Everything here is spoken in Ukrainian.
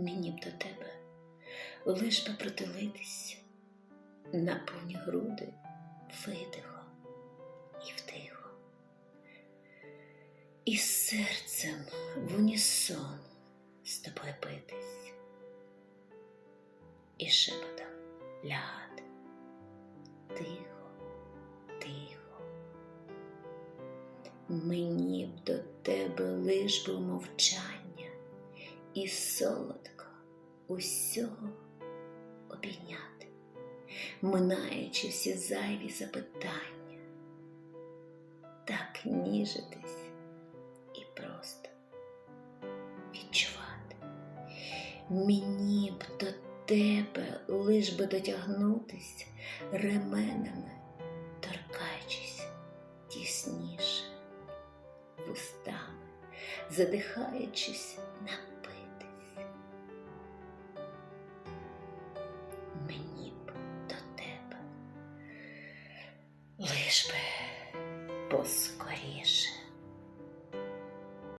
мені б до тебе, лиш би протилитись на повні груди видихом і вдихом. І серцем в унісон з тобою битись, і шепотом лягати тихо, тихо. Мені б до тебе лиш би мовчання і солодко усього обійняти, минаючи всі зайві запитання, так ніжитись і просто відчувати. Мені б до тебе лиш би дотягнутись ременами, торкаючись тісніше, вустами, задихаючись напитись. Тебе лиш би поскоріше.